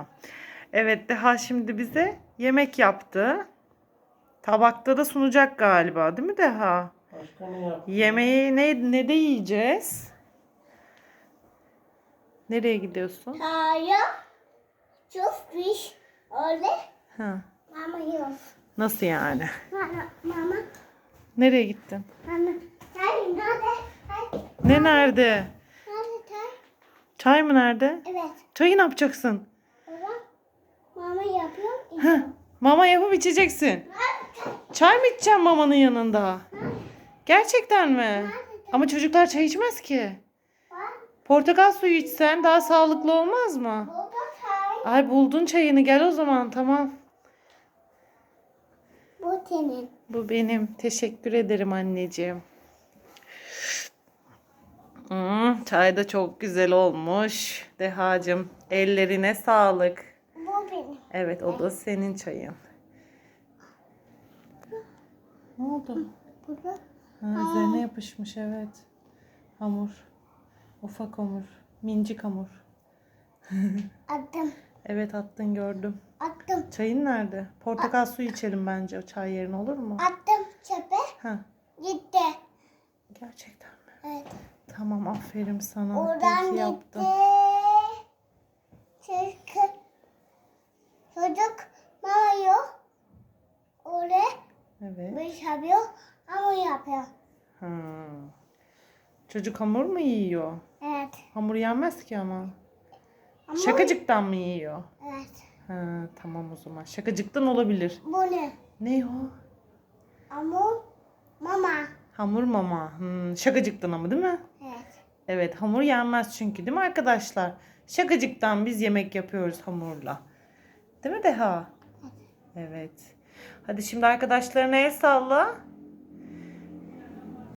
Tamam. Evet Deha şimdi bize yemek yaptı. Tabakta da sunacak galiba değil mi Deha? Başka ne yap? Yemeği ne, ne de yiyeceğiz? Nereye gidiyorsun? Hayır. Çok fiş. Öyle. Ha, Mama yok. nasıl yani? Mama. Mama. Nereye gittin? Mama. Hayır nerede? Hayır. Ne nerede? Nerede tay? Çay mı nerede? Evet. Çayı ne yapacaksın? Baba. Mama yapıyor. Heh, mama yapıp içeceksin. Çay mı içeceksin mamanın yanında? Gerçekten mi? Ama çocuklar çay içmez ki. Portakal suyu içsen daha sağlıklı olmaz mı? Ay buldun çayını gel o zaman tamam. Bu senin. Bu benim. Teşekkür ederim anneciğim. Hmm, çay da çok güzel olmuş. Dehacım ellerine sağlık. Evet o da senin çayın. Ne oldu? Burada. Ha, üzerine yapışmış evet. Hamur. Ufak hamur. Mincik hamur. Attım. Evet attın gördüm. Attım. Çayın nerede? Portakal suyu içelim bence o çay yerine olur mu? Attım çöpe. Ha, Gitti. gerçekten mi? Evet. Tamam aferin sana. Oradan gitti. yaptın. Çocuk. Çocuk mama yok. Oraya Evet. bir yapıyor ama yapıyor. Ha. Çocuk hamur mu yiyor? Evet. Hamur yenmez ki ama. Ama Şakacıktan mı yiyor? Evet. Ha, tamam o zaman. Şakacıktan olabilir. Bu ne? Ne o? Ama mama. Hamur mama. Hmm, şakacıktan ama değil mi? Evet. Evet hamur yenmez çünkü değil mi arkadaşlar? Şakacıktan biz yemek yapıyoruz hamurla. Değil mi Deha? Evet. Hadi şimdi arkadaşlarına el salla.